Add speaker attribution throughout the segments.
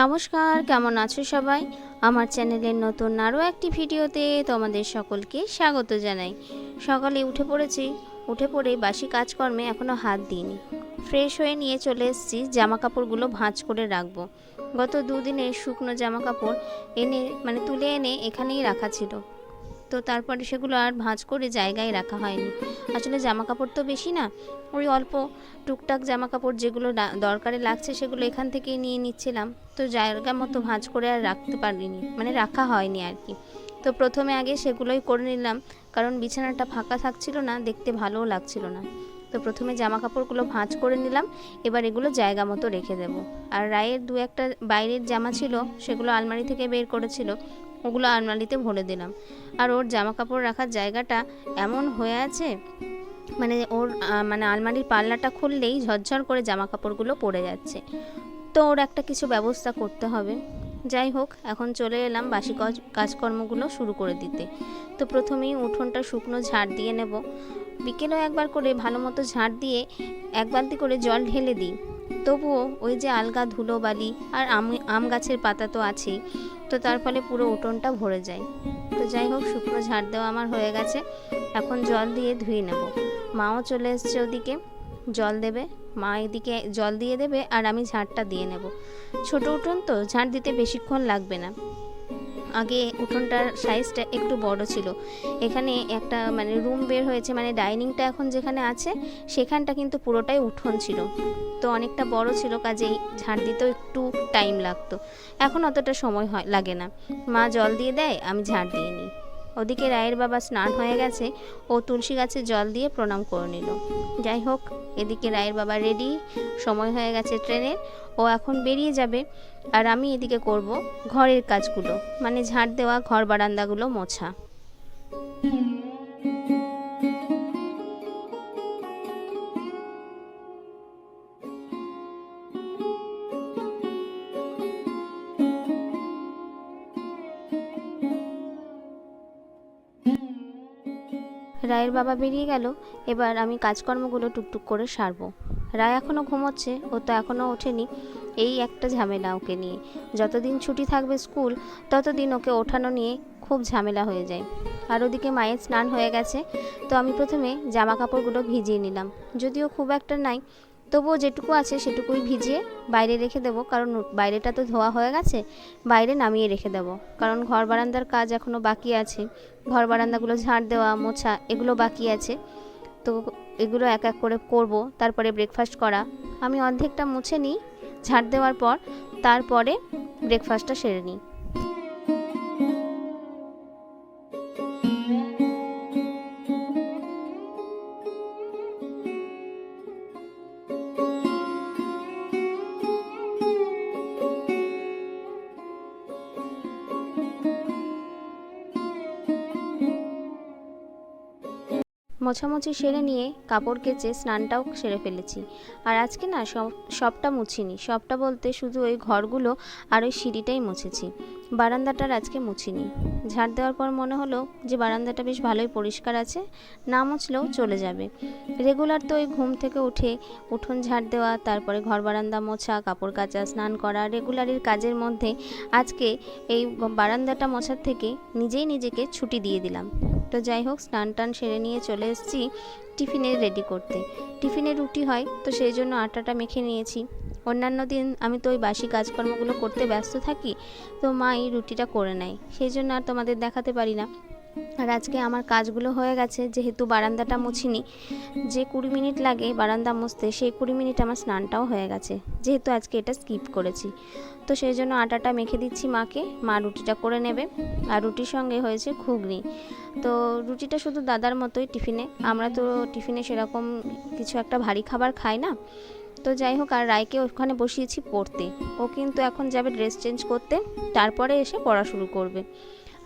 Speaker 1: নমস্কার, কেমন আছো সবাই? আমার চ্যানেলের নতুন আরও একটি ভিডিওতে তোমাদের সকলকে স্বাগত জানাই। সকালে উঠে পড়েছি, উঠে পড়ে বাসি কাজকর্মে এখনও হাত দিইনি। ফ্রেশ হয়ে নিয়ে চলে এসেছি জামা কাপড়গুলো ভাঁজ করে রাখব। গত দুদিনে শুকনো জামা কাপড় এনে মানে তুলে এনে এখানেই রাখা ছিল। তো তারপরে সেগুলো আর ভাঁজ করে জায়গায় রাখা হয়নি। আসলে জামা কাপড় তো বেশি না, ওই অল্প টুকটাক জামা কাপড় যেগুলো দরকারে লাগছে সেগুলো এখান থেকেই নিয়ে নিচ্ছিলাম। তো জায়গা মতো ভাঁজ করে আর রাখতে পারিনি মানে রাখা হয়নি আর কি। তো প্রথমে আগে সেগুলোই করে নিলাম, কারণ বিছানাটা ফাঁকা থাকছিল না, দেখতে ভালোও লাগছিল না। তো প্রথমে জামা কাপড়গুলো ভাঁজ করে নিলাম, এবার এগুলো জায়গা মতো রেখে দেবো। আর রায়ের দু একটা বাইরের জামা ছিল, সেগুলো আলমারি থেকে বের করেছিল ওগুলো আলমারিতে ভরে দিলাম। আর ওর জামা কাপড় রাখার জায়গাটা এমন হয়ে আছে মানে ওর মানে আলমারির পাল্লাটা খুললেই ঝরঝর করে জামা কাপড়গুলো পড়ে যাচ্ছে। তো ওর একটা কিছু ব্যবস্থা করতে হবে। যাই হোক, এখন চলে এলাম বাসি কাজ, কাজকর্মগুলো শুরু করে দিতে। তো প্রথমেই উঠোনটা শুকনো ঝাড় দিয়ে নেব। বিকেলেও একবার করে ভালো মতো ঝাড় দিয়ে এক বালতি করে জল ঢেলে দিই। তবুও ওই যে আলগা ধুলো বালি আর আম আম গাছের পাতা তো আছেই। তো তার ফলে পুরো উঠোনটা ভরে যায়। তো যাই হোক, শুকনো ঝাড় দেওয়া আমার হয়ে গেছে। এখন জল দিয়ে ধুয়ে নেব। মাও চলে এসছে ওদিকে। জল দেবে। মা এদিকে জল দিয়ে দেবে আর আমি ঝাড়টা দিয়ে নেব। ছোট উঠোন তো, ঝাড় দিতে বেশিক্ষণ লাগবে না। আগে উঠোনটার সাইজটা একটু বড় ছিল। এখানে একটা মানে রুম বের হয়েছে মানে ডাইনিংটা এখন যেখানে আছে, সেখানটা কিন্তু পুরোটাই উঠোন ছিল। তো অনেকটা বড় ছিল, কাজেই ঝাড় দিতেও একটু টাইম লাগতো। এখন অতটা সময় হয়, লাগে না। মা জল দিয়ে দেয়, আমি ঝাড় দিয়ে নিই। ওদিকে রায়ের বাবা স্নান হয়ে গেছে, ও তুলসী গাছে জল দিয়ে প্রণাম করে নিল। যাই হোক, এদিকে রায়ের বাবা রেডি সময় হয়ে গেছে ট্রেনের। ও এখন বেরিয়ে যাবে। আর আমি এদিকে করব ঘরের কাজগুলো মানে ঝাড় দেওয়া, ঘর বারান্দাগুলো মোছা। রায়ের বাবা বেরিয়ে গেল, এবার আমি কাজকর্মগুলো টুকটুক করে সারবো। রায় এখনও ঘুমোচ্ছে, ও তো এখনও ওঠেনি। এই একটা ঝামেলা ওকে নিয়ে। যতদিন ছুটি থাকবে স্কুল, ততদিন ওকে ওঠানো নিয়ে খুব ঝামেলা হয়ে যায়। আর ওদিকে মায়ের স্নান হয়ে গেছে, তো আমি প্রথমে জামা কাপড়গুলো ভিজিয়ে নিলাম। যদিও খুব একটা নাই, তবুও যেটুকু আছে সেটুকুই ভিজিয়ে বাইরে রেখে দেবো, কারণ বাইরেটা তো ধোয়া হয়ে গেছে, বাইরে নামিয়ে রেখে দেবো। কারণ ঘর বারান্দার কাজ এখনও বাকি আছে, ঘর বারান্দাগুলো ঝাড় দেওয়া, মোছা এগুলো বাকি আছে। তো এগুলো এক এক করে করব, তারপরে ব্রেকফাস্ট করা। আমি অর্ধেকটা মুছে নিই ঝাড় দেওয়ার পর তারপরে ব্রেকফাস্টটা সেরে নিই। মোছামুছি সেরে নিয়ে কাপড় কেচে স্নানটাও সেরে ফেলেছি। আর আজকে না সব, সবটা মুছিনি। সবটা বলতে শুধু ওই ঘরগুলো আর ওই সিঁড়িটাই মুছেছি। বারান্দাটার আজকে মুছিনি। ঝাড় দেওয়ার পর মনে হলো যে বারান্দাটা বেশ ভালোই পরিষ্কার আছে, না মুছলেও চলে যাবে। রেগুলার তো ওই ঘুম থেকে উঠে উঠোন ঝাড় দেওয়া, তারপরে ঘর বারান্দা মোছা, কাপড় কাচা, স্নান করা, রেগুলারের কাজের মধ্যে আজকে এই বারান্দাটা মোছার থেকে নিজেই নিজেকে ছুটি দিয়ে দিলাম। তো যাই হোক, স্নান টান সেরে নিয়ে চলে এসেছি টিফিনে রেডি করতে। টিফিনে রুটি হয়, তো সেই জন্য আটাটা মেখে নিয়েছি। অন্যান্য দিন আমি তো ওই বাসি কাজকর্মগুলো করতে ব্যস্ত থাকি, তো মা এই রুটিটা করে নেয়। সেই জন্য আর তোমাদের দেখাতে পারি না। আর আজকে আমার কাজগুলো হয়ে গেছে, যেহেতু বারান্দাটা মুছিনি, যে কুড়ি মিনিট লাগে বারান্দা মুছতে, সেই কুড়ি মিনিট আমার স্নানটাও হয়ে গেছে, যেহেতু আজকে এটা স্কিপ করেছি। তো সেই জন্য আটাটা মেখে দিচ্ছি মাকে, মা রুটিটা করে নেবে, আর রুটির সঙ্গে হয়েছে ঘুগনি। তো রুটিটা শুধু দাদার মতোই টিফিনে, আমরা তো টিফিনে সেরকম কিছু একটা ভারী খাবার খাই না। তো যাই হোক, আর রায়কে ওখানে বসিয়েছি পড়তে, ও কিন্তু এখন যাবে ড্রেস চেঞ্জ করতে, তারপরে এসে পড়া শুরু করবে।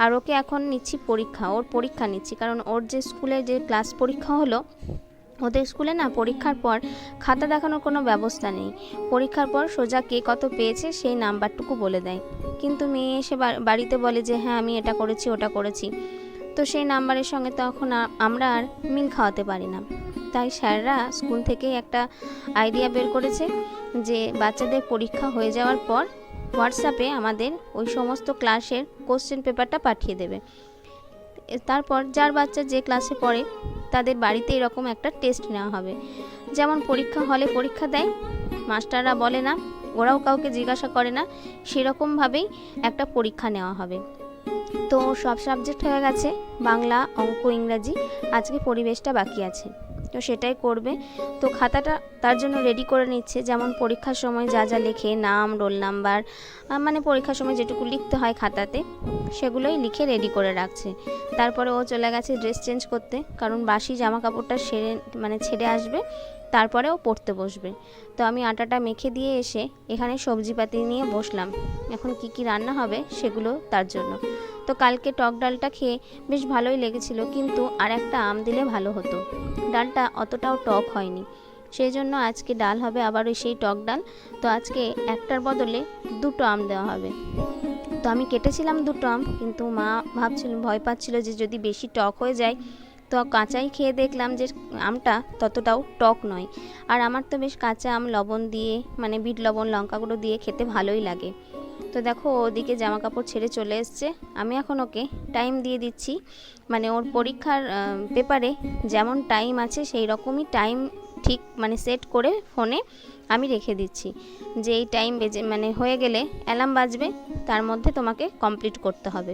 Speaker 1: আর ওকে এখন নিচ্ছি পরীক্ষা, ওর পরীক্ষা নিচ্ছি। কারণ ওর যে স্কুলে যে ক্লাস পরীক্ষা হলো, ওদের স্কুলে না পরীক্ষার পর খাতা দেখানোর কোনো ব্যবস্থা নেই। পরীক্ষার পর সোজা কে কত পেয়েছে সেই নাম্বারটুকু বলে দেয়। কিন্তু মেয়ে এসে বাড়িতে বলে যে হ্যাঁ আমি এটা করেছি, ওটা করেছি। তো সেই নাম্বারের সঙ্গে তখন আমরা আর মিল খাওয়াতে পারি না। তাই স্যাররা স্কুল থেকেই একটা আইডিয়া বের করেছে যে, বাচ্চাদের পরীক্ষা হয়ে যাওয়ার পর হোয়াটসঅ্যাপে আমাদের ওই সমস্ত ক্লাসের কোশ্চেন পেপারটা পাঠিয়ে দেবে। তারপর যার বাচ্চা যে ক্লাসে পড়ে, তাদের বাড়িতে এরকম একটা টেস্ট নেওয়া হবে। যেমন পরীক্ষা হলে পরীক্ষা দেয়, মাস্টাররা বলে না, ওরাও কাউকে জিজ্ঞাসা করে না, সেরকমভাবেই একটা পরীক্ষা নেওয়া হবে। তো সব সাবজেক্ট হয়ে গেছে, বাংলা, অঙ্ক, ইংরাজি, আজকে পরিবেশটা বাকি আছে। তো সেটাই করবে। তো খাতাটা তার জন্য রেডি করে নিচ্ছে, যেমন পরীক্ষার সময় যা যা লেখে, নাম রোল নাম্বার মানে পরীক্ষার সময় যেটুকু লিখতে হয় খাতাতে, সেগুলোই লিখে রেডি করে রাখছে। তারপরে ও চলে গেছে ড্রেস চেঞ্জ করতে, কারণ বাসি জামা কাপড়টা সেরে মানে ছেড়ে আসবে, তারপরে ও পড়তে বসবে। তো আমি আটাটা মেখে দিয়ে এসে এখানে সবজিপাতি নিয়ে বসলাম। এখন কি কি রান্না হবে সেগুলো তার জন্য। তো কালকে টক ডালটা খেয়ে বেশ ভালোই লেগেছিল, কিন্তু আর একটা আম দিলে ভালো হতো। ডালটা অতটাও টক হয়নি। সেই জন্য আজকে ডাল হবে আবার ওই সেই টক ডাল। তো আজকে একটার বদলে দুটো আম দেওয়া হবে। তো আমি কেটেছিলাম দুটো আম, কিন্তু মা ভাবছিল, ভয় পাচ্ছিল যে যদি বেশি টক হয়ে যায়, তো কাঁচাই খেয়ে দেখলাম যে আমটা ততটাও টক নয়। আর আমার তো বেশ কাঁচা আম, লবণ দিয়ে মানে বিট লবণ লঙ্কা গুঁড়ো দিয়ে খেতে ভালোই লাগে। তো দেখো ওদিকে জামা কাপড় ছেড়ে চলে এসছে। আমি এখন ওকে টাইম দিয়ে দিচ্ছি। মানে ওর পরীক্ষার পেপারে যেমন টাইম আছে সেই রকমই টাইম ঠিক মানে সেট করে ফোনে আমি রেখে দিচ্ছি। যে এই টাইম বেজে মানে হয়ে গেলে অ্যালার্ম বাজবে, তার মধ্যে তোমাকে কমপ্লিট করতে হবে।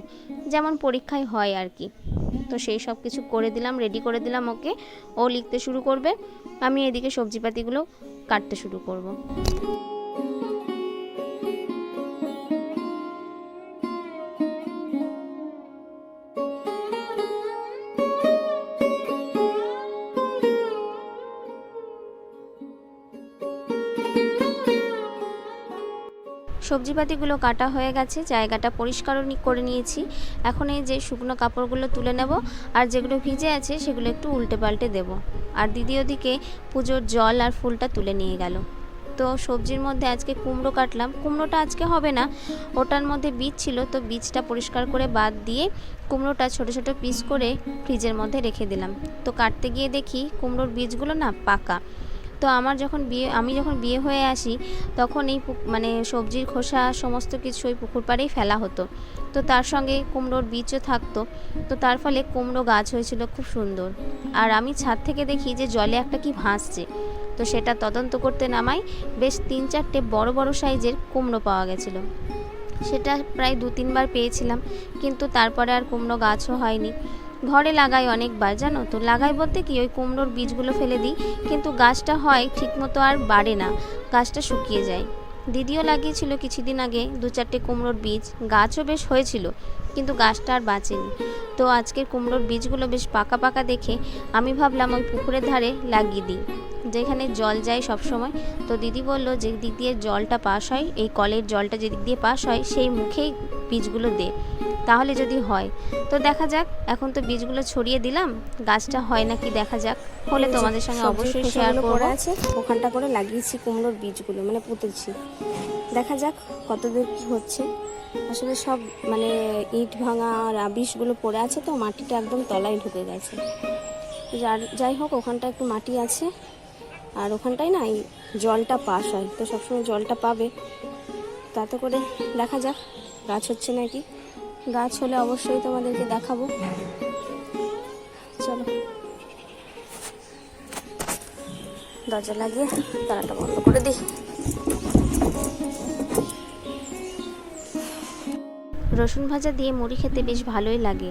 Speaker 1: যেমন পরীক্ষায় হয় আর কি। তো সেই সব কিছু করে দিলাম রেডি করে দিলাম ওকে। ও লিখতে শুরু করবে, আমি এদিকে সবজিপাতিগুলো কাটতে শুরু করব। সবজিপাতিগুলো কাটা হয়ে গেছে, জায়গাটা পরিষ্কারও করে নিয়েছি। এখন এই যে শুকনো কাপড়গুলো তুলে নেব আর যেগুলো ভিজে আছে সেগুলো একটু উল্টে পাল্টে দেব। আর দিদি ওদিকে পুজোর জল আর ফুলটা তুলে নিয়ে গেল। তো সবজির মধ্যে আজকে কুমড়ো কাটলাম। কুমড়োটা আজকে হবে না, ওটার মধ্যে বীজ ছিল, তো বীজটা পরিষ্কার করে বাদ দিয়ে কুমড়োটা ছোট ছোট পিস করে ফ্রিজের মধ্যে রেখে দিলাম। তো কাটতে গিয়ে দেখি কুমড়োর বীজগুলো না পাকা। তো আমার যখন বিয়ে, আমি যখন বিয়ে হয়ে আসি, তখন এই মানে সবজির খোসা সমস্ত কিছু ওই পুকুর পাড়েই ফেলা হতো। তো তার সঙ্গে কুমড়োর বীজও থাকতো। তো তার ফলে কুমড়ো গাছ হয়েছিল খুব সুন্দর। আর আমি ছাদ থেকে দেখি যে জলে একটা কি ভাসছে। তো সেটা তদন্ত করতে নামাই বেশ তিন চারটে বড় বড় সাইজের কুমড়ো পাওয়া গেছিল। সেটা প্রায় দু তিনবার পেয়েছিলাম, কিন্তু তারপরে আর কুমড়ো গাছও হয়নি। ঘরে লাগাই অনেকবার জানো? তো লাগাই বলতে কি, ওই কুমড়োর বীজগুলো ফেলে দিই, কিন্তু গাছটা হয় ঠিকমতো আর বাড়ে না, গাছটা শুকিয়ে যায়। দিদিও লাগিয়েছিল কিছুদিন আগে দু চারটে কুমড়োর বীজ, গাছও বেশ হয়েছিল, কিন্তু গাছটা আর বাঁচেনি। তো আজকের কুমড়োর বীজগুলো বেশ পাকা পাকা দেখে আমি ভাবলাম ওই পুকুরের ধারে লাগিয়ে দিই। যেখানে জল যায় সব সময় তো দিদি বলল যে দিক দিয়ে জলটা পাস হয় এই কলের জলটা যেদিক দিয়ে পাস হয় সেই মুখেই বীজগুলো দে। তাহলে যদি হয়। তো দেখা যাক এখন তো বীজগুলো ছড়িয়ে দিলাম। গাছটা হয় নাকি দেখা যাক। হলে তোমাদের সঙ্গে অবশ্যই শেয়ার
Speaker 2: পড়ে আছে ওখানটা করে লাগিয়েছি কুমড়োর বীজগুলো মানে পুঁতেছি। দেখা যাক কতদূর কি হচ্ছে। আসলে সব মানে ইট ভাঙা আর আবিশগুলো পড়ে আছে তো, মাটিটা একদম তলায় ঢুকে গেছে। যার, যাই হোক ওখানটা একটু মাটি আছে। আর ওখানটায় না এই জলটা পাস হয়, তো সবসময় জলটা পাবে। তাতে করে দেখা যাক, গাছ হচ্ছে নাকি। গাছ হলে অবশ্যই তোমাদেরকে দেখাবো। চলো। দরজা লাগিয়ে তারাটা বন্ধ করে দিই।
Speaker 1: রসুন ভাজা দিয়ে মুড়ি খেতে বেশ ভালোই লাগে।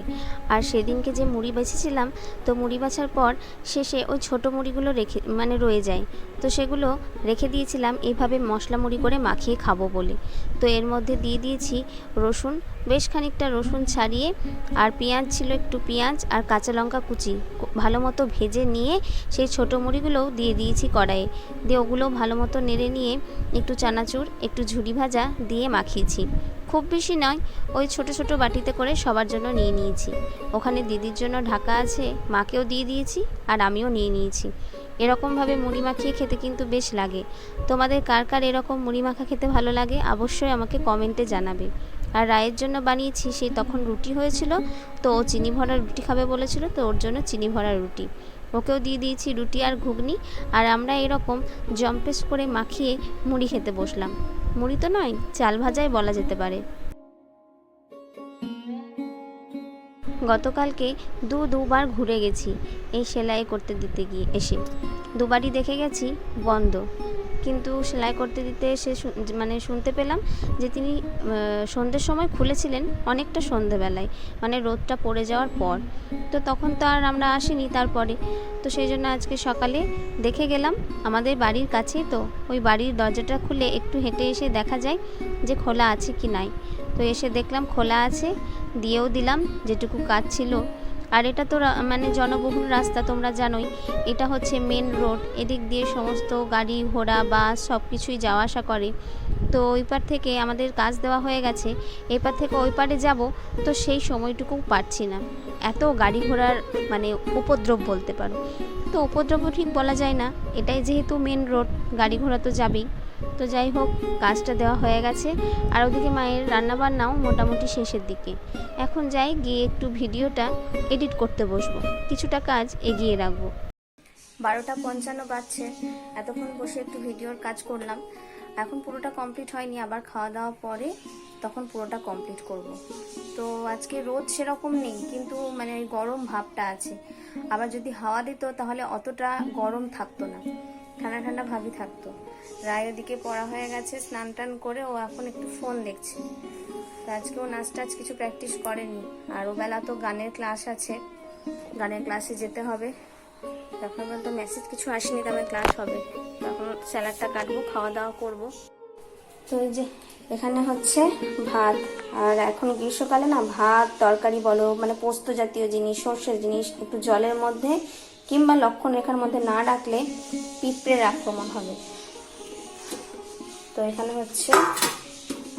Speaker 1: আর সেদিনকে যে মুড়ি বেছেছিলাম, তো মুড়ি বাছার পর শেষে ওই ছোটো মুড়িগুলো রেখে মানে রয়ে যায়। তো সেগুলো রেখে দিয়েছিলাম এইভাবে মশলা মুড়ি করে মাখিয়ে খাব বলে। তো এর মধ্যে দিয়ে দিয়েছি রসুন, বেশ খানিকটা রসুন ছাড়িয়ে, আর পেঁয়াজ ছিল একটু পেঁয়াজ আর কাঁচা লঙ্কা কুচি, ভালো মতো ভেজে নিয়ে সেই ছোটো মুড়িগুলোও দিয়ে দিয়েছি কড়াইয়ে। দিয়ে ওগুলো ভালো মতো নেড়ে নিয়ে একটু চানাচুর, একটু ঝুড়ি ভাজা দিয়ে মাখিয়েছি। খুব বেশি নয়, ওই ছোট ছোট বাটিতে করে সবার জন্য নিয়ে নিয়েছি। ওখানে দিদির জন্য ঢাকা আছে, মাকেও দিয়ে দিয়েছি আর আমিও নিয়ে নিয়েছি। এরকমভাবে মুড়ি মাখিয়ে খেতে কিন্তু বেশ লাগে। তোমাদের কার কার এরকম মুড়ি মাখা খেতে ভালো লাগে অবশ্যই আমাকে কমেন্টে জানাবে। আর রায়ের জন্য বানিয়েছি সেই তখন রুটি হয়েছিল, তো ও চিনি ভরা রুটি খাবে বলেছিল, তো ওর জন্য চিনি ভরা রুটি। ওকেও দিয়ে দিয়েছি রুটি আর ঘুগনি, আর আমরা এরকম জম্পেস করে মাখিয়ে মুড়ি খেতে বসলাম। মুড়ি তো নয় চাল ভাজাই বলা যেতে পারে। গতকালকে দু দুবার ঘুরে গেছি এই সেলাই করতে দিতে গিয়ে এসে। দুবারই দেখে গেছি বন্ধ। কিন্তু সেলাই করতে দিতে এসে মানে শুনতে পেলাম যে তিনি সন্ধ্যের সময় খুলেছিলেন অনেকটা সন্ধেবেলায় মানে রোদটা পড়ে যাওয়ার পর। তো তখন তো আর আমরা আসিনি তারপরে। তো সেই জন্য আজকে সকালে দেখে গেলাম আমাদের বাড়ির কাছেই তো, ওই বাড়ির দরজাটা খুলে একটু হেঁটে এসে দেখা যায় যে খোলা আছে কি নাই। তো এসে দেখলাম খোলা আছে, দিয়েও দিলাম, যেটুকু কাজ ছিল। আর এটা তো মানে জনবহুল রাস্তা তোমরা জানোই, এটা হচ্ছে মেন রোড এদিক দিয়ে সমস্ত গাড়ি, ঘোড়া বাস সব কিছুই যাওয়া আসা করে। তো ওই পার থেকে আমাদের কাজ দেওয়া হয়ে গেছে। এপার থেকে ওই পারে যাব, তো সেই সময়টুকু পারছি না। এত গাড়ি ঘোড়ার মানে উপদ্রব বলতে পারো। তো উপদ্রব ঠিক বলা যায় না, এটাই যেহেতু মেন রোড গাড়ি ঘোড়া তো যাবেই। তো যাই হোক, কাজটা দেওয়া হয়ে গেছে। আর ওদিকে মায়ের রান্নাবান্নাও মোটামুটি শেষের দিকে। এখন যাই, গিয়ে একটু ভিডিওটা এডিট করতে বসবো। কিছুটা কাজ এগিয়ে রাখব। বারোটা পঞ্চান্ন বাজছে। এতক্ষণ বসে একটু ভিডিওর কাজ করলাম। এখন পুরোটা কমপ্লিট হয়নি, আবার খাওয়া দাওয়া পরে তখন পুরোটা কমপ্লিট করব। তো আজকে রোদ সেরকম নেই, কিন্তু মানে ওই গরম ভাবটা আছে। আবার যদি হাওয়া দিত, তাহলে অতটা গরম থাকতো না। ঠান্ডা ঠান্ডা ভাবই থাকতো। রায় ওদিকে পড়া হয়ে গেছে, স্নান টান করে ও এখন একটু ফোন দেখছে। আজকে ও নাচ টাচ কিছু প্র্যাকটিস করেনি। আর ও বেলা তো গানের ক্লাস আছে, গানের ক্লাসে যেতে হবে। তখন পর্যন্ত মেসেজ কিছু আসেনি তবে ক্লাস হবে। তখন স্যালাডটা কাটবো খাওয়া দাওয়া করব। তো এই যে এখানে হচ্ছে ভাত। আর এখন গ্রীষ্মকালে না ভাত, তরকারি বলো মানে পোস্ত জাতীয় জিনিস, সর্ষের জিনিস, একটু জলের মধ্যে কিংবা লক্ষণ রেখার মধ্যে না রাখলে পিঁপড়ের আক্রমণ হবে। তো এখানে হচ্ছে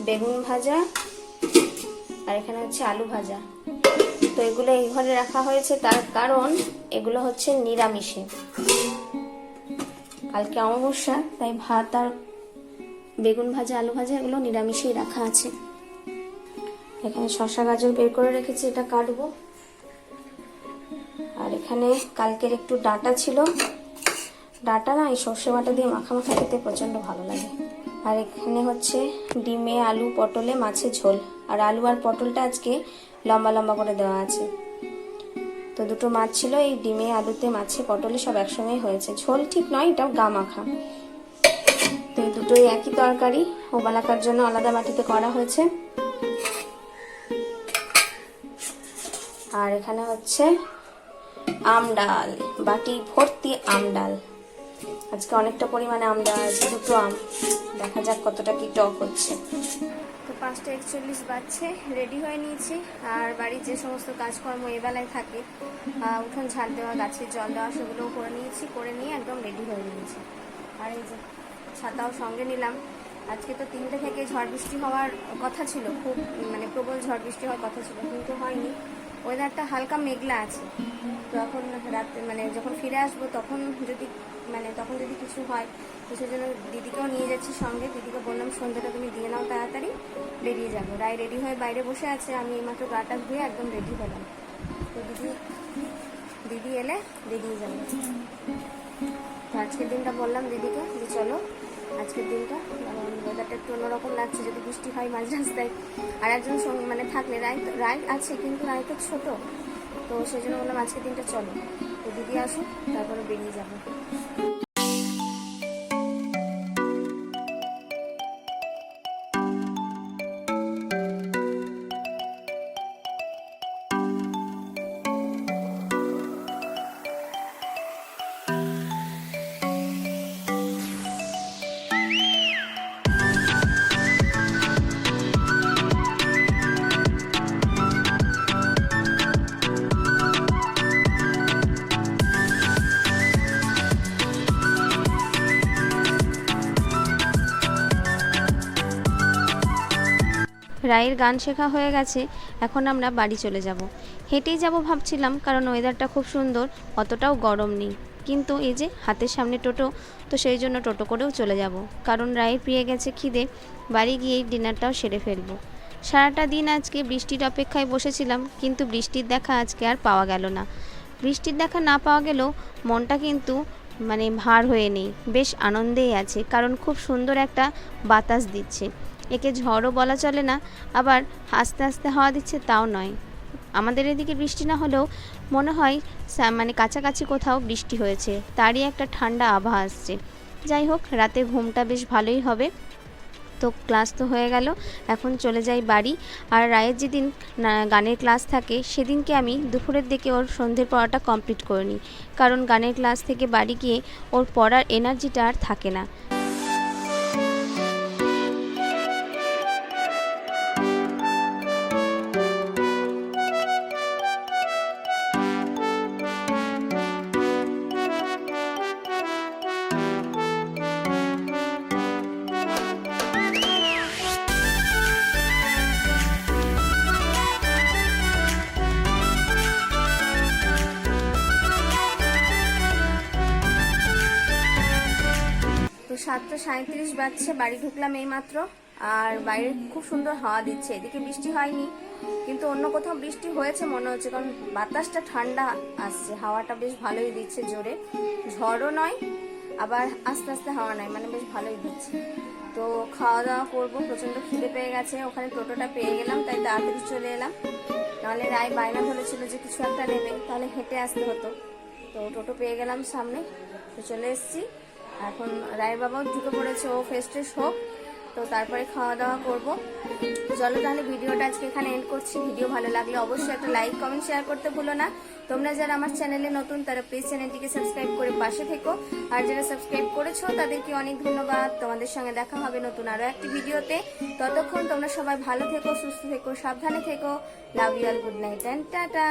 Speaker 1: বেগুন ভাজা আর এখানে হচ্ছে আলু ভাজা। তো এগুলো এই ঘরে রাখা হয়েছে তার কারণ এগুলো হচ্ছে নিরামিষে। কালকে অমাবস্যা, তাই ভাত আর বেগুন ভাজা, আলু ভাজা এগুলো নিরামিষেই রাখা আছে। এখানে শশা গাজর বের করে রেখেছি, এটা কাটবো। আর এখানে কালকের একটু ডাটা ছিল। ডাটা না, এই সর্ষে বাটা দিয়ে মাখা মাখা খেতে প্রচণ্ড ভালো লাগে। আর এখানে হচ্ছে ডিমে, আলু, পটলে, মাছের ঝোল। আর আলু আর পটলটা আজকে লম্বা লম্বা করে দেওয়া আছে। তো দুটো মাছ ছিল, এই ডিমে, আলুতে, মাছে, পটলে সব একসঙ্গেই হয়েছে। ঝোল ঠিক নয় এটাও গা মাখা। তো এই দুটোই একই তরকারি ওবালাকার জন্য আলাদা বাটিতে করা হয়েছে। আর এখানে হচ্ছে আম ডাল, বাটি ভর্তি আম ডাল। আজকে অনেকটা পরিমাণে আম আছে দুটো আম। দেখা যাক কতটা কি টক হচ্ছে। তো পাঁচটা একচল্লিশ বাজছে রেডি হয়ে নিয়েছি। আর বাড়ির যে সমস্ত কাজকর্ম এবেলায় থাকে উঠোন ঝাড় দেওয়া গাছে জল দেওয়া, সেগুলোও করে নিয়েছি, করে নিয়ে একদম রেডি হয়ে নিয়েছি। আর এই যে ছাতাও সঙ্গে নিলাম। আজকে তো তিনটে থেকে ঝড় বৃষ্টি হওয়ার কথা ছিল, খুব মানে প্রবল ঝড় বৃষ্টি হওয়ার কথা ছিল, কিন্তু হয়নি। ওয়েদারটা হালকা মেঘলা আছে। তো এখন রাতে মানে যখন ফিরে আসব, তখন যদি মানে তখন যদি কিছু হয়, তো সেজন্য দিদিকেও নিয়ে যাচ্ছি সঙ্গে। দিদিকে বললাম, সন্ধ্যাটা তুমি দিয়ে নাও তাড়াতাড়ি, বেরিয়ে যাব। রায় রেডি হয়ে বাইরে বসে আছে, আমি এইমাত্র গাটা ধুয়ে একদম রেডি হলাম। তো দিদি দিদি এলে বেরিয়ে যাব। আজকের দিনটা বললাম দিদিকে যে চলো আজকের দিনটা। কারণ ওয়েদারটা একটু অন্যরকম লাগছে, যদি বৃষ্টি হয় মাঝ রাস্তায়। আর একজন মানে থাকলে রায় রায় আছে, কিন্তু রায় তো ছোটো। তো সেই জন্য বললাম আজকের দিনটা চলো। তো দিদি আসুক, তারপরে বেরিয়ে যাব। রায়ের গান শেখা হয়ে গেছে, এখন আমরা বাড়ি চলে যাব। হেঁটেই যাব ভাবছিলাম, কারণ ওয়েদারটা খুব সুন্দর, অতটাও গরম নেই। কিন্তু এই যে হাতের সামনে টোটো, তো সেই জন্য টোটো করেও চলে যাব। কারণ রায়ের পেয়ে গেছে খিদে, বাড়ি গিয়েই ডিনারটাও সেরে ফেলব। সারাটা দিন আজকে বৃষ্টির অপেক্ষায় বসেছিলাম, কিন্তু বৃষ্টির দেখা আজকে আর পাওয়া গেল না। বৃষ্টির দেখা না পাওয়া গেলেও মনটা কিন্তু মানে ভার হয়ে নেই, বেশ আনন্দেই আছে, কারণ খুব সুন্দর একটা বাতাস দিচ্ছে। একে ঝড়ও বলা চলে না, আবার আস্তে আস্তে হাওয়া দিচ্ছে তাও নয়। আমাদের এদিকে বৃষ্টি না হলেও মনে হয় মানে কাছাকাছি কোথাও বৃষ্টি হয়েছে, তারই একটা ঠান্ডা আভা আসছে। যাই হোক, রাতে ঘুমটা বেশ ভালোই হবে। তো ক্লাস তো হয়ে গেল, এখন চলে যাই বাড়ি। আর রায়ের যেদিন গানের ক্লাস থাকে, সেদিনকে আমি দুপুরের দিকে ওর সন্ধ্যের পড়াটা কমপ্লিট করে নিই। কারণ গানের ক্লাস থেকে বাড়ি গিয়ে ওর পড়ার এনার্জিটা আর থাকে না।
Speaker 2: সাতটা সাঁত্রিশ বাজছে, বাড়ি ঢুকলাম এইমাত্র। আর বাইরে খুব সুন্দর হাওয়া দিচ্ছে, এদিকে বৃষ্টি হয়নি। কিন্তু অন্য কোথাও বৃষ্টি হয়েছে মনে হচ্ছে, কারণ বাতাসটা ঠান্ডা আসছে, হাওয়াটা বেশ ভালোই দিচ্ছে জোরে। ঝড়ও নয়, আবার আস্তে আস্তে হাওয়া নয় মানে বেশ ভালোই দিচ্ছে। তো খাওয়া দাওয়া করব, প্রচণ্ড খিদে পেয়ে গেছে, ওখানে টোটোটা পেয়ে গেলাম, তাই তাড়াতাড়ি চলে এলাম। নাহলে রায় বায়না ধরেছিল যে কিছু একটা নেবে, তাহলে হেঁটে আসতে হতো। তো টোটো পেয়ে গেলাম সামনে, তো চলে এসেছি। এখন রায়ের বাবাও ঢুকে পড়েছে, ও ফ্রেশ ট্রেশ হোক। তো তারপরে খাওয়া দাওয়া করব চলো তাহলে ভিডিওটা আজকে এখানে এন্ড করছি। ভিডিও ভালো লাগলে অবশ্যই একটা লাইক কমেন্ট শেয়ার করতে ভুলো না। তোমরা যারা আমার চ্যানেলে নতুন, তারা প্লিজ চ্যানেলটিকে সাবস্ক্রাইব করে পাশে থেকো। আর যারা সাবস্ক্রাইব করেছ, তাদেরকে অনেক ধন্যবাদ। তোমাদের সঙ্গে দেখা হবে নতুন আরও একটি ভিডিওতে। ততক্ষণ তোমরা সবাই ভালো থেকো, সুস্থ থেকো, সাবধানে থেকো। Love you all good night and tata